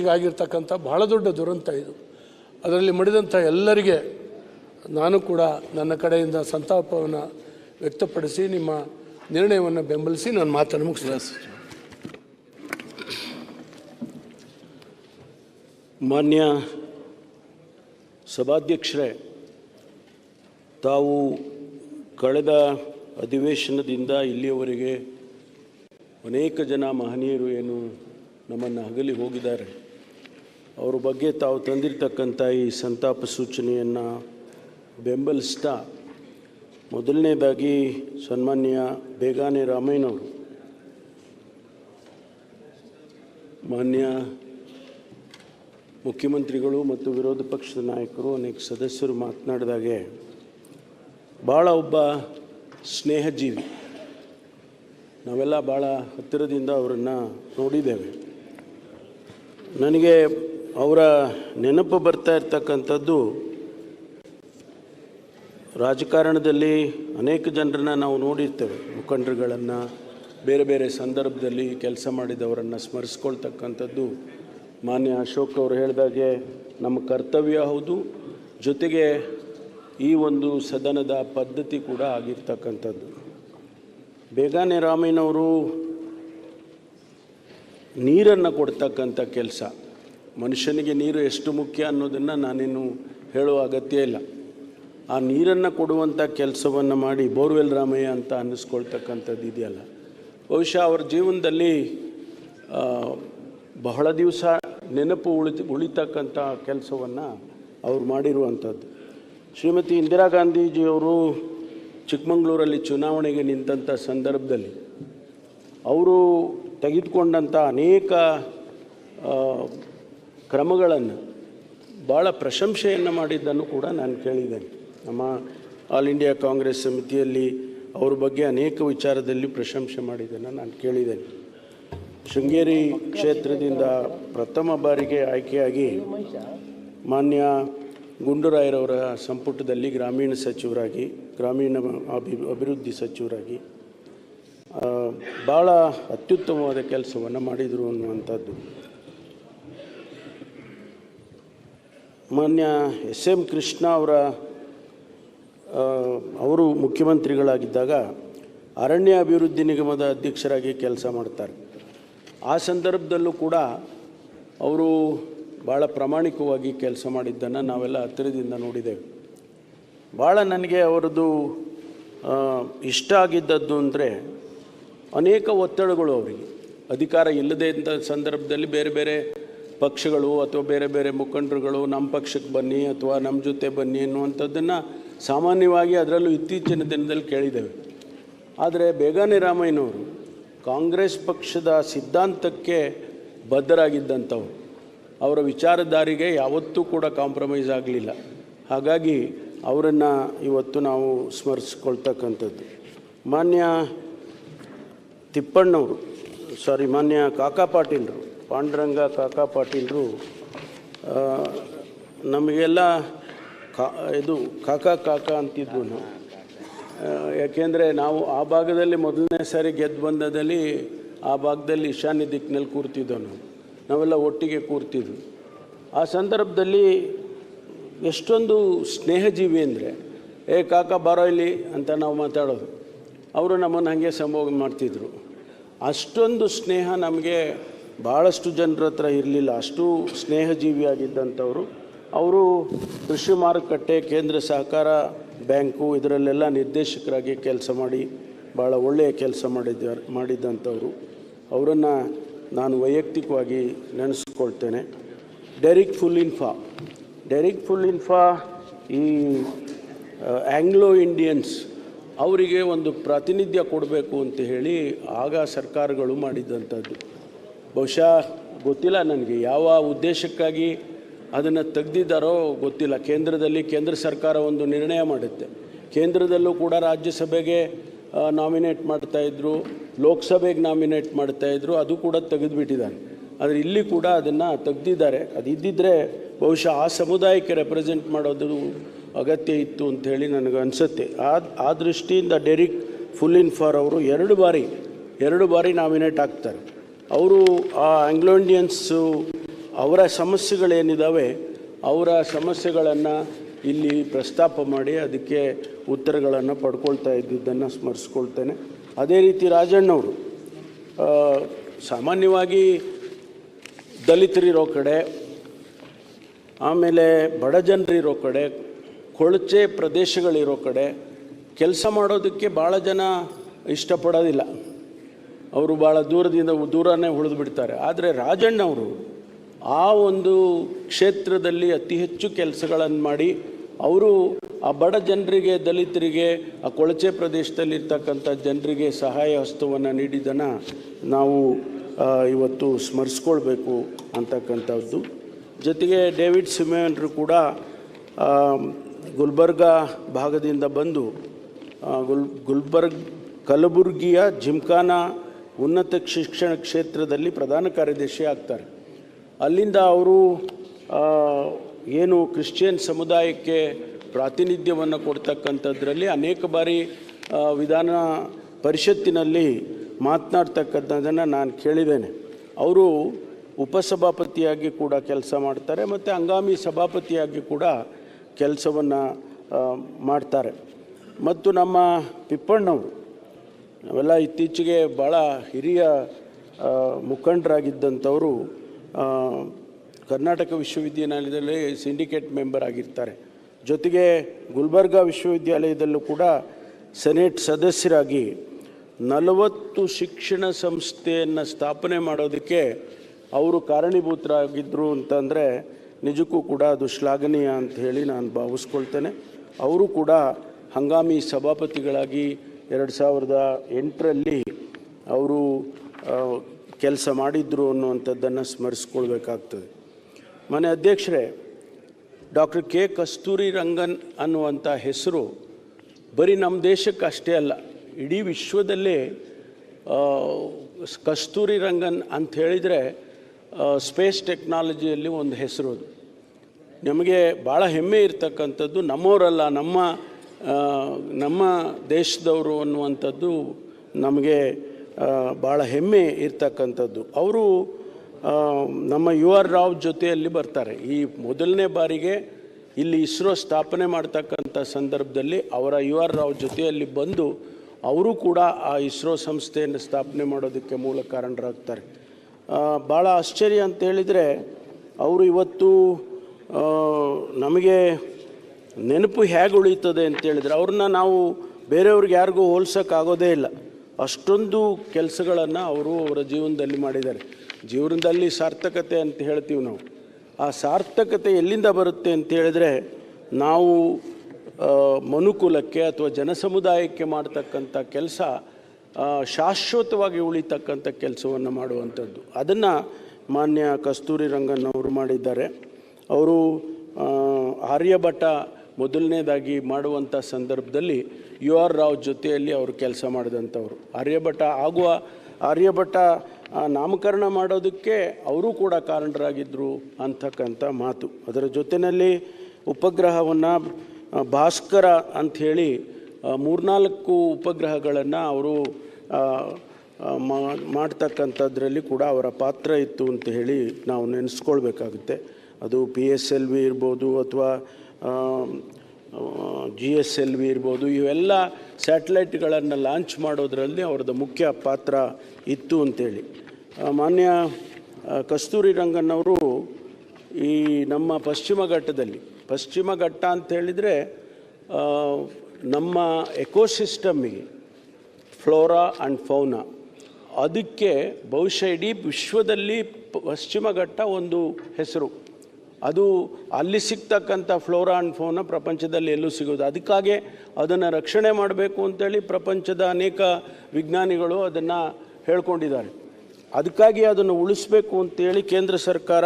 ಆಗಿರ್ತಕ್ಕಂಥ ಬಹಳ ದೊಡ್ಡ ದುರಂತ ಇದು. ಅದರಲ್ಲಿ ಮಡಿದಂಥ ಎಲ್ಲರಿಗೆ ನಾನು ಕೂಡ ನನ್ನ ಕಡೆಯಿಂದ ಸಂತಾಪವನ್ನು ವ್ಯಕ್ತಪಡಿಸಿ ನಿಮ್ಮ ನಿರ್ಣಯವನ್ನು ಬೆಂಬಲಿಸಿ ನಾನು ಮಾತನ್ನು ಮುಗಿಸ್ತೇನೆ. ಮಾನ್ಯ ಸಭಾಧ್ಯಕ್ಷರೇ, ತಾವು ಕಳೆದ ಅಧಿವೇಶನದಿಂದ ಇಲ್ಲಿಯವರೆಗೆ ಅನೇಕ ಜನ ಮಹನೀಯರು ಏನು ನಮ್ಮನ್ನು ಅಗಲಿ ಹೋಗಿದ್ದಾರೆ. ಅವ್ರ ಬಗ್ಗೆ ತಾವು ತಂದಿರತಕ್ಕಂಥ ಈ ಸಂತಾಪ ಸೂಚನೆಯನ್ನು ಬೆಂಬಲಿಸ್ತಾ ಮೊದಲನೇದಾಗಿ ಸನ್ಮಾನ್ಯ ಬೇಗಾನೆ ರಾಮಯ್ಯನವರು. ಮಾನ್ಯ ಮುಖ್ಯಮಂತ್ರಿಗಳು ಮತ್ತು ವಿರೋಧ ಪಕ್ಷದ ನಾಯಕರು, ಅನೇಕ ಸದಸ್ಯರು ಮಾತನಾಡಿದಾಗೆ ಭಾಳ ಒಬ್ಬ ಸ್ನೇಹಜೀವಿ. ನಾವೆಲ್ಲ ಭಾಳ ಹತ್ತಿರದಿಂದ ಅವರನ್ನು ನೋಡಿದ್ದೇವೆ. ನನಗೆ ಅವರ ನೆನಪು ಬರ್ತಾ ಇರ್ತಕ್ಕಂಥದ್ದು ರಾಜಕಾರಣದಲ್ಲಿ ಅನೇಕ ಜನರನ್ನ ನಾವು ನೋಡಿರ್ತೇವೆ. ಮುಖಂಡರುಗಳನ್ನು, ಬೇರೆ ಬೇರೆ ಸಂದರ್ಭದಲ್ಲಿ ಕೆಲಸ ಮಾಡಿದವರನ್ನು ಸ್ಮರಿಸ್ಕೊಳ್ತಕ್ಕಂಥದ್ದು ಮಾನ್ಯ ಅಶೋಕ್ ಅವರು ಹೇಳಿದಾಗೆ ನಮ್ಮ ಕರ್ತವ್ಯ ಹೌದು. ಜೊತೆಗೆ ಈ ಒಂದು ಸದನದ ಪದ್ಧತಿ ಕೂಡ ಆಗಿರ್ತಕ್ಕಂಥದ್ದು. ಬೇಗನೆ ರಾಮಯ್ಯನವರು ನೀರನ್ನು ಕೊಡ್ತಕ್ಕಂಥ ಕೆಲಸ. ಮನುಷ್ಯನಿಗೆ ನೀರು ಎಷ್ಟು ಮುಖ್ಯ ಅನ್ನೋದನ್ನು ನಾನೇನು ಹೇಳುವ ಅಗತ್ಯ ಇಲ್ಲ. ಆ ನೀರನ್ನು ಕೊಡುವಂಥ ಕೆಲಸವನ್ನು ಮಾಡಿ ಬೋರ್ವೆಲ್ ರಾಮಯ್ಯ ಅಂತ ಅನ್ನಿಸ್ಕೊಳ್ತಕ್ಕಂಥದ್ದು ಇದೆಯಲ್ಲ. ಬಹುಶಃ ಅವ್ರ ಜೀವನದಲ್ಲಿ ಬಹಳ ದಿವಸ ನೆನಪು ಉಳಿತ ಉಳಿತಕ್ಕಂಥ ಕೆಲಸವನ್ನು ಅವ್ರು ಮಾಡಿರುವಂಥದ್ದು. ಶ್ರೀಮತಿ ಇಂದಿರಾ ಗಾಂಧೀಜಿಯವರು ಚಿಕ್ಕಮಗಳೂರಲ್ಲಿ ಚುನಾವಣೆಗೆ ನಿಂತಂಥ ಸಂದರ್ಭದಲ್ಲಿ ಅವರು ತೆಗೆದುಕೊಂಡಂಥ ಅನೇಕ ಕ್ರಮಗಳನ್ನು ಭಾಳ ಪ್ರಶಂಸೆಯನ್ನು ಮಾಡಿದ್ದನ್ನು ಕೂಡ ನಾನು ಕೇಳಿದ್ದೇನೆ. ನಮ್ಮ ಆಲ್ ಇಂಡಿಯಾ ಕಾಂಗ್ರೆಸ್ ಸಮಿತಿಯಲ್ಲಿ ಅವ್ರ ಬಗ್ಗೆ ಅನೇಕ ವಿಚಾರದಲ್ಲಿ ಪ್ರಶಂಸೆ ಮಾಡಿದ್ದನ್ನು ನಾನು ಕೇಳಿದ್ದೇನೆ. ಶೃಂಗೇರಿ ಕ್ಷೇತ್ರದಿಂದ ಪ್ರಥಮ ಬಾರಿಗೆ ಆಯ್ಕೆಯಾಗಿ ಮಾನ್ಯ ಗುಂಡೂರಾಯರವರ ಸಂಪುಟದಲ್ಲಿ ಗ್ರಾಮೀಣ ಸಚಿವರಾಗಿ, ಗ್ರಾಮೀಣ ಅಭಿ, ಅಭಿವೃದ್ಧಿ ಸಚಿವರಾಗಿ ಭಾಳ ಅತ್ಯುತ್ತಮವಾದ ಕೆಲಸವನ್ನು ಮಾಡಿದರು ಅನ್ನುವಂಥದ್ದು. ಮಾನ್ಯ ಎಸ್ ಎಂ ಕೃಷ್ಣ ಅವರ ಅವರು ಮುಖ್ಯಮಂತ್ರಿಗಳಾಗಿದ್ದಾಗ ಅರಣ್ಯ ಅಭಿವೃದ್ಧಿ ನಿಗಮದ ಅಧ್ಯಕ್ಷರಾಗಿ ಕೆಲಸ ಮಾಡ್ತಾರೆ. ಆ ಸಂದರ್ಭದಲ್ಲೂ ಕೂಡ ಅವರು ಭಾಳ ಪ್ರಾಮಾಣಿಕವಾಗಿ ಕೆಲಸ ಮಾಡಿದ್ದನ್ನು ನಾವೆಲ್ಲ ಹತ್ತಿರದಿಂದ ನೋಡಿದ್ದೇವೆ. ಭಾಳ ನನಗೆ ಅವರದ್ದು ಇಷ್ಟ ಆಗಿದ್ದದ್ದು ಅಂದರೆ ಅನೇಕ ಒತ್ತಡಗಳು ಅವರಿಗೆ. ಅಧಿಕಾರ ಇಲ್ಲದೇ ಇದ್ದ ಸಂದರ್ಭದಲ್ಲಿ ಬೇರೆ ಬೇರೆ ಪಕ್ಷಗಳು ಅಥವಾ ಬೇರೆ ಬೇರೆ ಮುಖಂಡರುಗಳು ನಮ್ಮ ಪಕ್ಷಕ್ಕೆ ಬನ್ನಿ ಅಥವಾ ನಮ್ಮ ಜೊತೆ ಬನ್ನಿ ಅನ್ನುವಂಥದ್ದನ್ನು ಸಾಮಾನ್ಯವಾಗಿ ಅದರಲ್ಲೂ ಇತ್ತೀಚಿನ ದಿನದಲ್ಲಿ ಕೇಳಿದ್ದೇವೆ. ಆದರೆ ಬೇಗಾನೆ ರಾಮಯ್ಯನವರು ಕಾಂಗ್ರೆಸ್ ಪಕ್ಷದ ಸಿದ್ಧಾಂತಕ್ಕೆ ಬದ್ಧರಾಗಿದ್ದಂಥವ್ರು. ಅವರ ವಿಚಾರಧಾರಿಗೆ ಯಾವತ್ತೂ ಕೂಡ ಕಾಂಪ್ರಮೈಸ್ ಆಗಲಿಲ್ಲ. ಹಾಗಾಗಿ ಅವರನ್ನು ಇವತ್ತು ನಾವು ಸ್ಮರಿಸ್ಕೊಳ್ತಕ್ಕಂಥದ್ದು. ಮಾನ್ಯ ತಿಪ್ಪಣ್ಣವರು, ಸಾರಿ ಮಾನ್ಯ ಕಾಕಾ ಪಾಟೀಲರು ಪಾಂಡುರಂಗ ಕಾಕಾ ಪಾಟೀಲರು ನಮಗೆಲ್ಲ ಕಾ, ಇದು ಕಾಕಾ ಕಾಕಾ ಅಂತಿದ್ವು ನಾವು. ಯಾಕೆಂದರೆ ನಾವು ಆ ಭಾಗದಲ್ಲಿ ಮೊದಲನೇ ಸಾರಿ ಗೆದ್ದು ಬಂದದಲ್ಲಿ ಆ ಭಾಗದಲ್ಲಿ ಈಶಾನ್ಯ ದಿಕ್ಕಿನಲ್ಲಿ ಕೂರ್ತಿದ್ದೋ ನಾವು. ನಾವೆಲ್ಲ ಒಟ್ಟಿಗೆ ಕೂರ್ತಿದ್ವಿ. ಆ ಸಂದರ್ಭದಲ್ಲಿ ಎಷ್ಟೊಂದು ಸ್ನೇಹಜೀವಿ ಅಂದರೆ, ಏ ಕಾಕಾ, ಬಾರೋ ಇಲ್ಲಿ ಅಂತ ನಾವು ಮಾತಾಡೋದು. ಅವರು ನಮ್ಮನ್ನು ಹಾಗೆ ಸಂಭೋಗ ಮಾಡ್ತಿದ್ರು. ಅಷ್ಟೊಂದು ಸ್ನೇಹ ನಮಗೆ ಭಾಳಷ್ಟು ಜನರ ಹತ್ರ ಇರಲಿಲ್ಲ. ಅಷ್ಟು ಸ್ನೇಹಜೀವಿಯಾಗಿದ್ದಂಥವರು. ಅವರು ಕೃಷಿ ಮಾರುಕಟ್ಟೆ, ಕೇಂದ್ರ ಸಹಕಾರ ಬ್ಯಾಂಕು ಇದರಲ್ಲೆಲ್ಲ ನಿರ್ದೇಶಕರಾಗಿ ಕೆಲಸ ಮಾಡಿ ಭಾಳ ಒಳ್ಳೆಯ ಕೆಲಸ ಮಾಡಿದ್ದಾರೆ ಮಾಡಿದ್ದಂಥವರು. ಅವರನ್ನು ನಾನು ವೈಯಕ್ತಿಕವಾಗಿ ನೆನೆಸ್ಕೊಳ್ತೇನೆ. Derek Fullinfaw. ಡೆರಿಕ್ ಫುಲ್ಲಿನ್ಫಾ ಈ ಆಂಗ್ಲೋ ಇಂಡಿಯನ್ಸ್ ಅವರಿಗೆ ಒಂದು ಪ್ರಾತಿನಿಧ್ಯ ಕೊಡಬೇಕು ಅಂತ ಹೇಳಿ ಆಗ ಸರ್ಕಾರಗಳು ಮಾಡಿದ್ದಂಥದ್ದು. ಬಹುಶಃ ಗೊತ್ತಿಲ್ಲ ನನಗೆ ಯಾವ ಉದ್ದೇಶಕ್ಕಾಗಿ ಅದನ್ನು ತೆಗೆದಿದ್ದಾರೋ ಗೊತ್ತಿಲ್ಲ. ಕೇಂದ್ರದಲ್ಲಿ ಕೇಂದ್ರ ಸರ್ಕಾರ ಒಂದು ನಿರ್ಣಯ ಮಾಡುತ್ತೆ. ಕೇಂದ್ರದಲ್ಲೂ ಕೂಡ ರಾಜ್ಯಸಭೆಗೆ ನಾಮಿನೇಟ್ ಮಾಡ್ತಾಯಿದ್ರು ಲೋಕಸಭೆಗೆ ನಾಮಿನೇಟ್ ಮಾಡ್ತಾಯಿದ್ರು ಅದು ಕೂಡ ತೆಗೆದುಬಿಟ್ಟಿದ್ದಾರೆ. ಆದರೆ ಇಲ್ಲಿ ಕೂಡ ಅದನ್ನು ತೆಗೆದಿದ್ದಾರೆ. ಅದು ಇದ್ದಿದ್ದರೆ ಬಹುಶಃ ಆ ಸಮುದಾಯಕ್ಕೆ ರೆಪ್ರೆಸೆಂಟ್ ಮಾಡೋದು ಅಗತ್ಯ ಇತ್ತು ಅಂಥೇಳಿ ನನಗೆ ಅನಿಸುತ್ತೆ. ಆ ಆ ದೃಷ್ಟಿಯಿಂದ ಡೆರಿಕ್ ಫುಲ್ ಇನ್ ಫಾರ್ ಅವರು ಎರಡು ಬಾರಿ ಎರಡು ಬಾರಿ ನಾಮಿನೇಟ್ ಆಗ್ತಾರೆ. ಅವರು ಆ ಆಂಗ್ಲೋ ಇಂಡಿಯನ್ಸು ಅವರ ಸಮಸ್ಯೆಗಳೇನಿದ್ದಾವೆ ಅವರ ಸಮಸ್ಯೆಗಳನ್ನು ಇಲ್ಲಿ ಪ್ರಸ್ತಾಪ ಮಾಡಿ ಅದಕ್ಕೆ ಉತ್ತರಗಳನ್ನು ಪಡ್ಕೊಳ್ತಾ ಇದ್ದಿದ್ದನ್ನು ಸ್ಮರಿಸ್ಕೊಳ್ತೇನೆ. ಅದೇ ರೀತಿ ರಾಜಣ್ಣವರು ಸಾಮಾನ್ಯವಾಗಿ ದಲಿತರಿರೋ ಕಡೆ, ಆಮೇಲೆ ಬಡ ಜನರಿರೋ ಕಡೆ, ಕೊಳಚೆ ಪ್ರದೇಶಗಳಿರೋ ಕಡೆ, ಕೆಲಸ ಮಾಡೋದಕ್ಕೆ ಭಾಳ ಜನ ಇಷ್ಟಪಡೋದಿಲ್ಲ. ಅವರು ಭಾಳ ದೂರದಿಂದ ದೂರನೇ ಉಳಿದು ಬಿಡ್ತಾರೆ. ಆದರೆ ರಾಜಣ್ಣವರು ಆ ಒಂದು ಕ್ಷೇತ್ರದಲ್ಲಿ ಅತಿ ಹೆಚ್ಚು ಕೆಲಸಗಳನ್ನು ಮಾಡಿ ಅವರು ಆ ಬಡ ಜನರಿಗೆ, ದಲಿತರಿಗೆ, ಆ ಕೊಳಚೆ ಪ್ರದೇಶದಲ್ಲಿರ್ತಕ್ಕಂಥ ಜನರಿಗೆ ಸಹಾಯ ಹಸ್ತವನ್ನು ನೀಡಿದ್ದನ್ನು ನಾವು ಇವತ್ತು ಸ್ಮರಿಸ್ಕೊಳ್ಬೇಕು ಅಂತಕ್ಕಂಥದ್ದು. ಜೊತೆಗೆ ಡೇವಿಡ್ ಸಿಮೆಯನ್ರು ಕೂಡ ಗುಲ್ಬರ್ಗ ಭಾಗದಿಂದ ಬಂದು ಗುಲ್, ಗುಲ್ಬರ್ಗ್ ಕಲಬುರ್ಗಿಯ ಜಿಮ್ಖಾನಾ ಉನ್ನತ ಶಿಕ್ಷಣ ಕ್ಷೇತ್ರದಲ್ಲಿ ಪ್ರಧಾನ ಕಾರ್ಯದರ್ಶಿ ಆಗ್ತಾರೆ. ಅಲ್ಲಿಂದ ಅವರು ಏನು ಕ್ರಿಶ್ಚಿಯನ್ ಸಮುದಾಯಕ್ಕೆ ಪ್ರಾತಿನಿಧ್ಯವನ್ನು ಕೊಡ್ತಕ್ಕಂಥದ್ರಲ್ಲಿ ಅನೇಕ ಬಾರಿ ವಿಧಾನ ಪರಿಷತ್ತಿನಲ್ಲಿ ಮಾತನಾಡ್ತಕ್ಕಂಥದ್ದನ್ನು ನಾನು ಕೇಳಿದ್ದೇನೆ. ಅವರು ಉಪಸಭಾಪತಿಯಾಗಿ ಕೂಡ ಕೆಲಸ ಮಾಡ್ತಾರೆ ಮತ್ತು ಹಂಗಾಮಿ ಸಭಾಪತಿಯಾಗಿ ಕೂಡ ಕೆಲಸವನ್ನು ಮಾಡ್ತಾರೆ. ಮತ್ತು ನಮ್ಮ ತಿಪ್ಪಣ್ಣವರು ನಾವೆಲ್ಲ ಇತ್ತೀಚೆಗೆ ಭಾಳ ಹಿರಿಯ ಮುಖಂಡರಾಗಿದ್ದಂಥವರು ಕರ್ನಾಟಕ ವಿಶ್ವವಿದ್ಯಾನಿಲಯದಲ್ಲಿ ಸಿಂಡಿಕೇಟ್ ಮೆಂಬರ್ ಆಗಿರ್ತಾರೆ. ಜೊತೆಗೆ ಗುಲ್ಬರ್ಗಾ ವಿಶ್ವವಿದ್ಯಾಲಯದಲ್ಲೂ ಕೂಡ ಸೆನೆಟ್ ಸದಸ್ಯರಾಗಿ ನಲವತ್ತು ಶಿಕ್ಷಣ ಸಂಸ್ಥೆಯನ್ನು ಸ್ಥಾಪನೆ ಮಾಡೋದಕ್ಕೆ ಅವರು ಕಾರಣೀಭೂತರಾಗಿದ್ದರು ಅಂತಂದರೆ ನಿಜಕ್ಕೂ ಕೂಡ ಅದು ಶ್ಲಾಘನೀಯ ಅಂತ ಹೇಳಿ ನಾನು ಭಾವಿಸ್ಕೊಳ್ತೇನೆ. ಅವರು ಕೂಡ ಹಂಗಾಮಿ ಸಭಾಪತಿಗಳಾಗಿ ಎರಡು ಸಾವಿರದ ಎಂಟರಲ್ಲಿ ಅವರು ಕೆಲಸ ಮಾಡಿದ್ರು ಅನ್ನುವಂಥದ್ದನ್ನು ಸ್ಮರಿಸ್ಕೊಳ್ಬೇಕಾಗ್ತದೆ. ಮನೆ ಅಧ್ಯಕ್ಷರೇ, ಡಾಕ್ಟರ್ ಕೆ ಕಸ್ತೂರಿ ರಂಗನ್ ಅನ್ನುವಂಥ ಹೆಸರು ಬರೀ ನಮ್ಮ ದೇಶಕ್ಕೆ ಅಷ್ಟೇ ಅಲ್ಲ, ಇಡೀ ವಿಶ್ವದಲ್ಲೇ ಕಸ್ತೂರಿ ರಂಗನ್ ಅಂತ ಹೇಳಿದರೆ ಸ್ಪೇಸ್ ಟೆಕ್ನಾಲಜಿಯಲ್ಲಿ ಒಂದು ಹೆಸರು ಅದು. ನಮಗೆ ಭಾಳ ಹೆಮ್ಮೆ ಇರ್ತಕ್ಕಂಥದ್ದು ನಮ್ಮವರಲ್ಲ, ನಮ್ಮ ನಮ್ಮ ದೇಶದವರು ಅನ್ನುವಂಥದ್ದು ನಮಗೆ ಭಾಳ ಹೆಮ್ಮೆ ಇರ್ತಕ್ಕಂಥದ್ದು. ಅವರು ನಮ್ಮ ಯು ಆರ್ ರಾವ್ ಜೊತೆಯಲ್ಲಿ ಬರ್ತಾರೆ. ಈ ಮೊದಲನೇ ಬಾರಿಗೆ ಇಲ್ಲಿ ಇಸ್ರೋ ಸ್ಥಾಪನೆ ಮಾಡ್ತಕ್ಕಂಥ ಸಂದರ್ಭದಲ್ಲಿ ಅವರ ಯು ಆರ್ ರಾವ್ ಜೊತೆಯಲ್ಲಿ ಬಂದು ಅವರು ಕೂಡ ಆ ಇಸ್ರೋ ಸಂಸ್ಥೆಯನ್ನು ಸ್ಥಾಪನೆ ಮಾಡೋದಕ್ಕೆ ಮೂಲ ಕಾರಣರಾಗ್ತಾರೆ. ಭಾಳ ಆಶ್ಚರ್ಯ ಅಂತ ಹೇಳಿದರೆ, ಅವರು ಇವತ್ತು ನಮಗೆ ನೆನಪು ಹೇಗೆ ಉಳಿಯುತ್ತದೆ ಅಂತ ಹೇಳಿದರೆ ಅವ್ರನ್ನ ನಾವು ಬೇರೆಯವ್ರಿಗೆ ಯಾರಿಗೂ ಹೋಲ್ಸೋಕ್ಕಾಗೋದೇ ಇಲ್ಲ. ಅಷ್ಟೊಂದು ಕೆಲಸಗಳನ್ನು ಅವರು ಅವರ ಜೀವನದಲ್ಲಿ ಮಾಡಿದ್ದಾರೆ. ಜೀವನದಲ್ಲಿ ಸಾರ್ಥಕತೆ ಅಂತ ಹೇಳ್ತೀವಿ ನಾವು. ಆ ಸಾರ್ಥಕತೆ ಎಲ್ಲಿಂದ ಬರುತ್ತೆ ಅಂತ ಹೇಳಿದರೆ ನಾವು ಮನುಕುಲಕ್ಕೆ ಅಥವಾ ಜನಸಮುದಾಯಕ್ಕೆ ಮಾಡ್ತಕ್ಕಂಥ ಕೆಲಸ ಶಾಶ್ವತವಾಗಿ ಉಳಿತಕ್ಕಂಥ ಕೆಲಸವನ್ನು ಮಾಡುವಂಥದ್ದು. ಅದನ್ನು ಮಾನ್ಯ ಕಸ್ತೂರಿ ರಂಗನ್ ಅವರು ಮಾಡಿದ್ದಾರೆ. ಅವರು ಆರ್ಯಭಟ ಮೊದಲನೇದಾಗಿ ಮಾಡುವಂಥ ಸಂದರ್ಭದಲ್ಲಿ ಯು ಆರ್ ರಾವ್ ಜೊತೆಯಲ್ಲಿ ಅವರು ಕೆಲಸ ಮಾಡಿದಂಥವ್ರು. ಆರ್ಯಭಟ ಆಗುವ, ಆರ್ಯಭಟ ನಾಮಕರಣ ಮಾಡೋದಕ್ಕೆ ಅವರು ಕೂಡ ಕಾರಣರಾಗಿದ್ದರು ಅಂತಕ್ಕಂಥ ಮಾತು. ಅದರ ಜೊತೆಯಲ್ಲಿ ಉಪಗ್ರಹವನ್ನು ಭಾಸ್ಕರ ಅಂಥೇಳಿ ಮೂರ್ನಾಲ್ಕು ಉಪಗ್ರಹಗಳನ್ನು ಅವರು ಮಾಡ್ತಕ್ಕಂಥದ್ರಲ್ಲಿ ಕೂಡ ಅವರ ಪಾತ್ರ ಇತ್ತು ಅಂತ ಹೇಳಿ ನಾವು ನೆನೆಸ್ಕೊಳ್ಬೇಕಾಗುತ್ತೆ. ಅದು ಪಿ ಎಸ್ ಎಲ್ ವಿ ಇರ್ಬೋದು ಅಥವಾ ಜಿ ಎಸ್ ಎಲ್ ವಿ ಇರ್ಬೋದು, ಇವೆಲ್ಲ ಸ್ಯಾಟಲೈಟ್ಗಳನ್ನು ಲಾಂಚ್ ಮಾಡೋದರಲ್ಲಿ ಅವ್ರದ್ದು ಮುಖ್ಯ ಪಾತ್ರ ಇತ್ತು ಅಂತೇಳಿ. ಮಾನ್ಯ ಕಸ್ತೂರಿ ಕಸ್ತೂರಿ ರಂಗನ್ನವರು ಈ ನಮ್ಮ ಪಶ್ಚಿಮ ಘಟ್ಟದಲ್ಲಿ, ಪಶ್ಚಿಮ ಘಟ್ಟ ಅಂತ ಹೇಳಿದರೆ ನಮ್ಮ ಎಕೋಸಿಸ್ಟಮ್ಮಿಗೆ, ಫ್ಲೋರಾ ಆ್ಯಂಡ್ ಫೌನಾ, ಅದಕ್ಕೆ ಬಹುಶಃ ಇಡೀ ವಿಶ್ವದಲ್ಲಿ ಪಶ್ಚಿಮ ಘಟ್ಟ ಒಂದು ಹೆಸರು. ಅದು ಅಲ್ಲಿ ಸಿಗ್ತಕ್ಕಂಥ ಫ್ಲೋರಾ ಆ್ಯಂಡ್ ಫೋನ ಪ್ರಪಂಚದಲ್ಲಿ ಎಲ್ಲೂ ಸಿಗೋದು. ಅದಕ್ಕಾಗೆ ಅದನ್ನು ರಕ್ಷಣೆ ಮಾಡಬೇಕು ಅಂತೇಳಿ ಪ್ರಪಂಚದ ಅನೇಕ ವಿಜ್ಞಾನಿಗಳು ಅದನ್ನು ಹೇಳ್ಕೊಂಡಿದ್ದಾರೆ. ಅದಕ್ಕಾಗಿ ಅದನ್ನು ಉಳಿಸ್ಬೇಕು ಅಂತೇಳಿ ಕೇಂದ್ರ ಸರ್ಕಾರ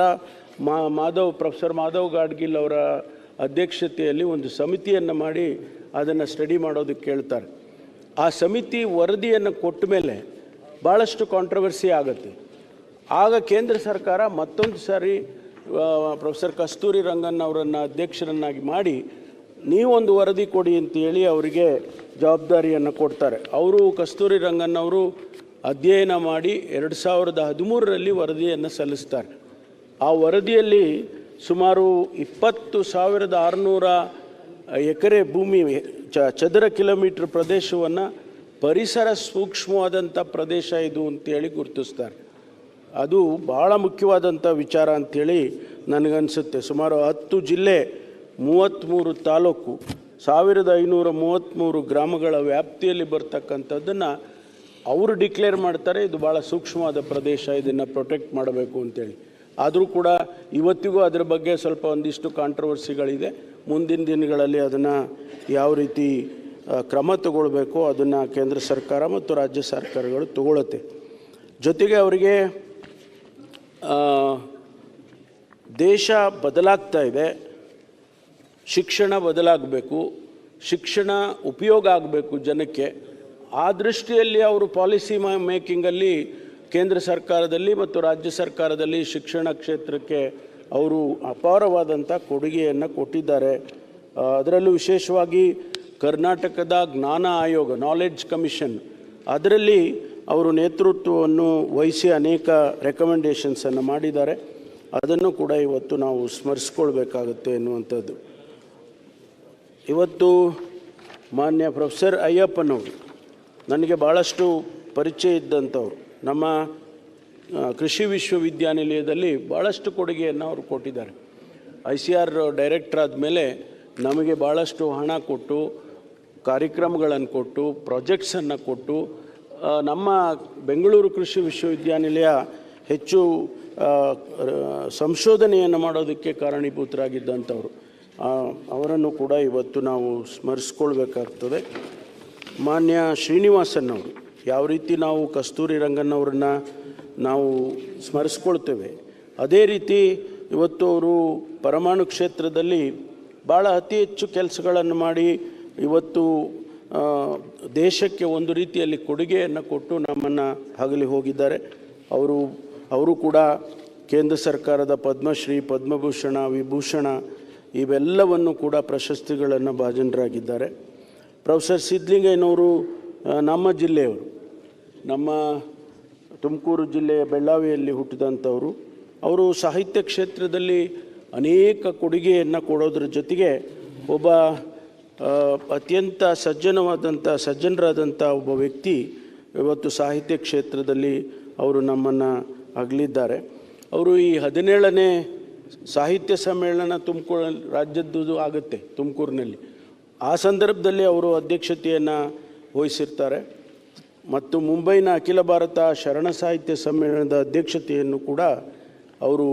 ಮಾ, ಮಾಧವ್, ಪ್ರೊಫೆಸರ್ ಮಾಧವ್ ಗಾಡ್ಗಿಲ್ ಅವರ ಅಧ್ಯಕ್ಷತೆಯಲ್ಲಿ ಒಂದು ಸಮಿತಿಯನ್ನು ಮಾಡಿ ಅದನ್ನು ಸ್ಟಡಿ ಮಾಡೋದಕ್ಕೆ ಕೇಳ್ತಾರೆ. ಆ ಸಮಿತಿ ವರದಿಯನ್ನು ಕೊಟ್ಟ ಮೇಲೆ ಭಾಳಷ್ಟು ಕಾಂಟ್ರವರ್ಸಿ ಆಗುತ್ತೆ. ಆಗ ಕೇಂದ್ರ ಸರ್ಕಾರ ಮತ್ತೊಂದು ಸಾರಿ ಪ್ರೊಫೆಸರ್ ಕಸ್ತೂರಿ ರಂಗನ್ ಅವರನ್ನು ಅಧ್ಯಕ್ಷರನ್ನಾಗಿ ಮಾಡಿ ನೀವೊಂದು ವರದಿ ಕೊಡಿ ಅಂತೇಳಿ ಅವರಿಗೆ ಜವಾಬ್ದಾರಿಯನ್ನು ಕೊಡ್ತಾರೆ. ಅವರು ಕಸ್ತೂರಿ ರಂಗನ್ ಅವರು ಅಧ್ಯಯನ ಮಾಡಿ ಎರಡು ಸಾವಿರದ ಹದಿಮೂರರಲ್ಲಿ ವರದಿಯನ್ನು ಸಲ್ಲಿಸ್ತಾರೆ. ಆ ವರದಿಯಲ್ಲಿ ಸುಮಾರು ಇಪ್ಪತ್ತು ಸಾವಿರದ ಆರುನೂರ ಎಕರೆ ಭೂಮಿ, ಚ, ಚದರ ಕಿಲೋಮೀಟ್ರ್ ಪ್ರದೇಶವನ್ನು ಪರಿಸರ ಸೂಕ್ಷ್ಮವಾದಂಥ ಪ್ರದೇಶ ಇದು ಅಂತೇಳಿ ಗುರುತಿಸ್ತಾರೆ. ಅದು ಭಾಳ ಮುಖ್ಯವಾದಂಥ ವಿಚಾರ ಅಂಥೇಳಿ ನನಗನ್ಸುತ್ತೆ. ಸುಮಾರು ಹತ್ತು ಜಿಲ್ಲೆ, ಮೂವತ್ತ್ಮೂರು ತಾಲೂಕು, ಸಾವಿರದ ಐನೂರ ಮೂವತ್ತ್ಮೂರು ಗ್ರಾಮಗಳ ವ್ಯಾಪ್ತಿಯಲ್ಲಿ ಬರ್ತಕ್ಕಂಥದ್ದನ್ನು ಅವರು ಡಿಕ್ಲೇರ್ ಮಾಡ್ತಾರೆ. ಇದು ಭಾಳ ಸೂಕ್ಷ್ಮವಾದ ಪ್ರದೇಶ, ಇದನ್ನು ಪ್ರೊಟೆಕ್ಟ್ ಮಾಡಬೇಕು ಅಂತೇಳಿ ಆದರೂ ಕೂಡ ಇವತ್ತಿಗೂ ಅದರ ಬಗ್ಗೆ ಸ್ವಲ್ಪ ಒಂದಿಷ್ಟು ಕಾಂಟ್ರವರ್ಸಿಗಳಿದೆ. ಮುಂದಿನ ದಿನಗಳಲ್ಲಿ ಅದನ್ನು ಯಾವ ರೀತಿ ಕ್ರಮ ತಗೊಳ್ಬೇಕು ಅದನ್ನು ಕೇಂದ್ರ ಸರ್ಕಾರ ಮತ್ತು ರಾಜ್ಯ ಸರ್ಕಾರಗಳು ತಗೊಳತ್ತೆ ಜೊತೆಗೆ ಅವರಿಗೆ ದೇಶ ಬದಲಾಗ್ತಾ ಇದೆ, ಶಿಕ್ಷಣ ಬದಲಾಗಬೇಕು, ಶಿಕ್ಷಣ ಉಪಯೋಗ ಆಗಬೇಕು ಜನಕ್ಕೆ, ಆ ದೃಷ್ಟಿಯಲ್ಲಿ ಅವರು ಪಾಲಿಸಿ ಮೇಕಿಂಗಲ್ಲಿ ಕೇಂದ್ರ ಸರ್ಕಾರದಲ್ಲಿ ಮತ್ತು ರಾಜ್ಯ ಸರ್ಕಾರದಲ್ಲಿ ಶಿಕ್ಷಣ ಕ್ಷೇತ್ರಕ್ಕೆ ಅವರು ಅಪಾರವಾದಂಥ ಕೊಡುಗೆಯನ್ನು ಕೊಟ್ಟಿದ್ದಾರೆ. ಅದರಲ್ಲೂ ವಿಶೇಷವಾಗಿ ಕರ್ನಾಟಕದ ಜ್ಞಾನ ಆಯೋಗ ನಾಲೆಡ್ಜ್ ಕಮಿಷನ್ ಅದರಲ್ಲಿ ಅವರು ನೇತೃತ್ವವನ್ನು ವಹಿಸಿ ಅನೇಕ ರೆಕಮೆಂಡೇಷನ್ಸನ್ನು ಮಾಡಿದ್ದಾರೆ. ಅದನ್ನು ಕೂಡ ಇವತ್ತು ನಾವು ಸ್ಮರಿಸ್ಕೊಳ್ಬೇಕಾಗುತ್ತೆ ಎನ್ನುವಂಥದ್ದು. ಇವತ್ತು ಮಾನ್ಯ ಪ್ರೊಫೆಸರ್ ಅಯ್ಯಪ್ಪನವರು, ನನಗೆ ಭಾಳಷ್ಟು ಪರಿಚಯ ಇದ್ದಂಥವ್ರು, ನಮ್ಮ ಕೃಷಿ ವಿಶ್ವವಿದ್ಯಾನಿಲಯದಲ್ಲಿ ಭಾಳಷ್ಟು ಕೊಡುಗೆಯನ್ನು ಅವರು ಕೊಟ್ಟಿದ್ದಾರೆ. ಐ ಸಿ ಆರ್ ಡೈರೆಕ್ಟರ್ ಆದಮೇಲೆ ನಮಗೆ ಭಾಳಷ್ಟು ಹಣ ಕೊಟ್ಟು, ಕಾರ್ಯಕ್ರಮಗಳನ್ನು ಕೊಟ್ಟು ಪ್ರಾಜೆಕ್ಟ್ಸನ್ನು ಕೊಟ್ಟು ನಮ್ಮ ಬೆಂಗಳೂರು ಕೃಷಿ ವಿಶ್ವವಿದ್ಯಾನಿಲಯ ಹೆಚ್ಚು ಸಂಶೋಧನೆಯನ್ನು ಮಾಡೋದಕ್ಕೆ ಕಾರಣೀಭೂತರಾಗಿದ್ದಂಥವರು. ಅವರನ್ನು ಕೂಡ ಇವತ್ತು ನಾವು ಸ್ಮರಿಸ್ಕೊಳ್ಬೇಕಾಗ್ತದೆ. ಮಾನ್ಯ ಶ್ರೀನಿವಾಸನ್ ಅವರು ಯಾವ ರೀತಿ ನಾವು ಕಸ್ತೂರಿ ರಂಗನ್ನವ್ರನ್ನ ನಾವು ಸ್ಮರಿಸ್ಕೊಳ್ತೇವೆ, ಅದೇ ರೀತಿ ಇವತ್ತು ಅವರು ಪರಮಾಣು ಕ್ಷೇತ್ರದಲ್ಲಿ ಭಾಳ ಅತಿ ಹೆಚ್ಚು ಕೆಲಸಗಳನ್ನು ಮಾಡಿ ಇವತ್ತು ದೇಶಕ್ಕೆ ಒಂದು ರೀತಿಯಲ್ಲಿ ಕೊಡುಗೆಯನ್ನು ಕೊಟ್ಟು ನಮ್ಮನ್ನು ಹಗಲಿ ಹೋಗಿದ್ದಾರೆ. ಅವರು ಅವರು ಕೂಡ ಕೇಂದ್ರ ಸರ್ಕಾರದ ಪದ್ಮಶ್ರೀ, ಪದ್ಮಭೂಷಣ, ವಿಭೂಷಣ ಇವೆಲ್ಲವನ್ನು ಕೂಡ ಪ್ರಶಸ್ತಿಗಳನ್ನು ಭಾಜನರಾಗಿದ್ದಾರೆ. ಪ್ರೊಫೆಸರ್ ಸಿದ್ಲಿಂಗಯ್ಯನವರು ನಮ್ಮ ಜಿಲ್ಲೆಯವರು, ನಮ್ಮ ತುಮಕೂರು ಜಿಲ್ಲೆಯ ಬೆಳ್ಳಾವಿಯಲ್ಲಿ ಹುಟ್ಟಿದಂಥವರು, ಅವರು ಸಾಹಿತ್ಯ ಕ್ಷೇತ್ರದಲ್ಲಿ ಅನೇಕ ಕೊಡುಗೆಯನ್ನು ಕೊಡೋದ್ರ ಜೊತೆಗೆ ಒಬ್ಬ ಅತ್ಯಂತ ಸಜ್ಜನವಾದಂಥ ಸಜ್ಜನರಾದಂಥ ಒಬ್ಬ ವ್ಯಕ್ತಿ ಇವತ್ತು ಸಾಹಿತ್ಯ ಕ್ಷೇತ್ರದಲ್ಲಿ ಅವರು ನಮ್ಮನ್ನು ಅಗಲಿದ್ದಾರೆ. ಅವರು ಈ ಹದಿನೇಳನೇ ಸಾಹಿತ್ಯ ಸಮ್ಮೇಳನ ತುಮಕೂರು ರಾಜ್ಯದ್ದು ಆಗುತ್ತೆ, ತುಮಕೂರಿನಲ್ಲಿ. ಆ ಸಂದರ್ಭದಲ್ಲಿ ಅವರು ಅಧ್ಯಕ್ಷತೆಯನ್ನು ವಹಿಸಿರ್ತಾರೆ. ಮತ್ತು ಮುಂಬೈನ ಅಖಿಲ ಭಾರತ ಶರಣ ಸಾಹಿತ್ಯ ಸಮ್ಮೇಳನದ ಅಧ್ಯಕ್ಷತೆಯನ್ನು ಕೂಡ ಅವರು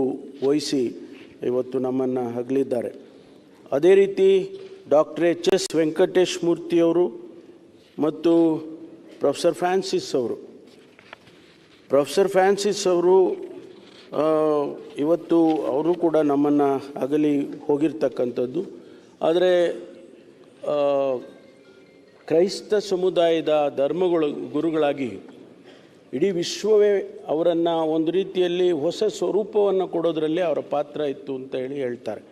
ವಹಿಸಿ ಇವತ್ತು ನಮ್ಮನ್ನು ಅಗಲಿದ್ದಾರೆ. ಅದೇ ರೀತಿ ಡಾಕ್ಟರ್ ಎಚ್ ಎಸ್ ವೆಂಕಟೇಶ್ ಮೂರ್ತಿಯವರು ಮತ್ತು ಪ್ರೊಫೆಸರ್ ಫ್ರಾನ್ಸಿಸ್ ಅವರು. ಪ್ರೊಫೆಸರ್ ಫ್ರಾನ್ಸಿಸ್ ಅವರು ಇವತ್ತು ಅವರು ಕೂಡ ನಮ್ಮನ್ನು ಅಗಲಿ ಹೋಗಿರ್ತಕ್ಕಂಥದ್ದು. ಆದರೆ ಕ್ರೈಸ್ತ ಸಮುದಾಯದ ಧರ್ಮಗಳು, ಗುರುಗಳಾಗಿ ಇಡೀ ವಿಶ್ವವೇ ಅವರನ್ನು ಒಂದು ರೀತಿಯಲ್ಲಿ ಹೊಸ ಸ್ವರೂಪವನ್ನು ಕೊಡೋದರಲ್ಲಿ ಅವರ ಪಾತ್ರ ಇತ್ತು ಅಂತ ಹೇಳಿ ಹೇಳ್ತಾರೆ.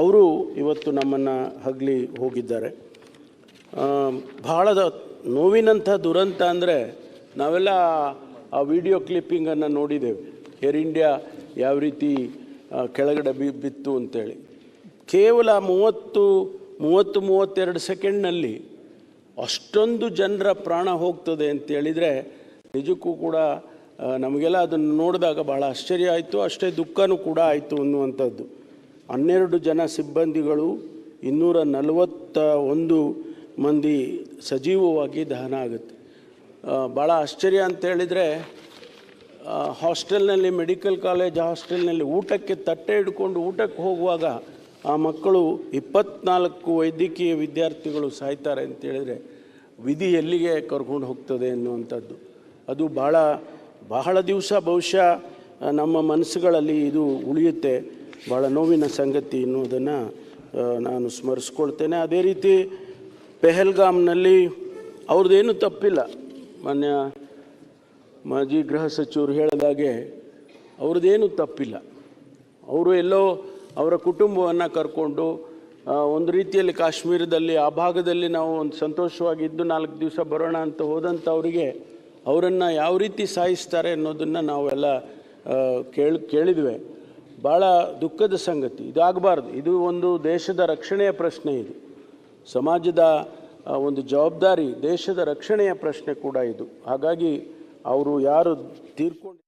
ಅವರು ಇವತ್ತು ನಮ್ಮನ್ನು ಹಗಲಿ ಹೋಗಿದ್ದಾರೆ. ಭಾಳದ ನೋವಿನಂಥ ದುರಂತ ಅಂದರೆ ನಾವೆಲ್ಲ ಆ ವಿಡಿಯೋ ಕ್ಲಿಪ್ಪಿಂಗನ್ನು ನೋಡಿದ್ದೇವೆ. ಏರ್ ಇಂಡಿಯಾ ಯಾವ ರೀತಿ ಕೆಳಗಡೆ ಬಿ, ಬಿತ್ತು ಅಂತೇಳಿ. ಕೇವಲ ಮೂವತ್ತು ಮೂವತ್ತು, ಮೂವತ್ತೆರಡು ಸೆಕೆಂಡ್ನಲ್ಲಿ ಅಷ್ಟೊಂದು ಜನರ ಪ್ರಾಣ ಹೋಗ್ತದೆ ಅಂತೇಳಿದರೆ ನಿಜಕ್ಕೂ ಕೂಡ ನಮಗೆಲ್ಲ ಅದನ್ನು ನೋಡಿದಾಗ ಭಾಳ ಆಶ್ಚರ್ಯ ಆಯಿತು, ಅಷ್ಟೇ ದುಃಖನೂ ಕೂಡ ಆಯಿತು ಅನ್ನುವಂಥದ್ದು. ಹನ್ನೆರಡು ಜನ ಸಿಬ್ಬಂದಿಗಳು ಇನ್ನೂರ ನಲವತ್ತ ಒಂದು ಮಂದಿ ಸಜೀವವಾಗಿ ದಹನ ಆಗುತ್ತೆ. ಭಾಳ ಆಶ್ಚರ್ಯ ಅಂತ ಹೇಳಿದರೆ ಹಾಸ್ಟೆಲ್ನಲ್ಲಿ, ಮೆಡಿಕಲ್ ಕಾಲೇಜ್ ಹಾಸ್ಟೆಲ್ನಲ್ಲಿ ಊಟಕ್ಕೆ ತಟ್ಟೆ ಹಿಡ್ಕೊಂಡು ಊಟಕ್ಕೆ ಹೋಗುವಾಗ ಆ ಮಕ್ಕಳು ಇಪ್ಪತ್ನಾಲ್ಕು ವೈದ್ಯಕೀಯ ವಿದ್ಯಾರ್ಥಿಗಳು ಸಾಯ್ತಾರೆ ಅಂತೇಳಿದರೆ ವಿಧಿ ಎಲ್ಲಿಗೆ ಕರ್ಕೊಂಡು ಹೋಗ್ತದೆ ಅನ್ನುವಂಥದ್ದು. ಅದು ಭಾಳ ಬಹಳ ದಿವಸ ಬಹುಶಃ ನಮ್ಮ ಮನಸ್ಸುಗಳಲ್ಲಿ ಇದು ಉಳಿಯುತ್ತೆ. ಭಾಳ ನೋವಿನ ಸಂಗತಿ ಅನ್ನೋದನ್ನು ನಾನು ಸ್ಮರಿಸ್ಕೊಳ್ತೇನೆ. ಅದೇ ರೀತಿ ಪೆಹಲ್ಗಾಮ್ನಲ್ಲಿ ಅವ್ರದ್ದೇನು ತಪ್ಪಿಲ್ಲ. ಮಾನ್ಯ ಮಾಜಿ ಗೃಹ ಸಚಿವರು ಹೇಳಿದಾಗೆ ಅವ್ರದ್ದೇನು ತಪ್ಪಿಲ್ಲ. ಅವರು ಎಲ್ಲೋ ಅವರ ಕುಟುಂಬವನ್ನು ಕರ್ಕೊಂಡು ಒಂದು ರೀತಿಯಲ್ಲಿ ಕಾಶ್ಮೀರದಲ್ಲಿ, ಆ ಭಾಗದಲ್ಲಿ ನಾವು ಒಂದು ಸಂತೋಷವಾಗಿದ್ದು ನಾಲ್ಕು ದಿವಸ ಬರೋಣ ಅಂತ ಹೋದಂಥವರಿಗೆ ಅವರನ್ನು ಯಾವ ರೀತಿ ಸಾಯಿಸ್ತಾರೆ ಅನ್ನೋದನ್ನು ನಾವೆಲ್ಲ ಕೇಳಿ, ಕೇಳಿದ್ವಿ. ಭಾಳ ದುಃಖದ ಸಂಗತಿ. ಇದು ಆಗಬಾರ್ದು. ಇದು ಒಂದು ದೇಶದ ರಕ್ಷಣೆಯ ಪ್ರಶ್ನೆ ಇದು. ಸಮಾಜದ ಒಂದು ಜವಾಬ್ದಾರಿ ದೇಶದ ರಕ್ಷಣೆಯ ಪ್ರಶ್ನೆ ಕೂಡ ಇದು. ಹಾಗಾಗಿ ಅವರು ಯಾರು ತೀರ್ಕೊಂಡು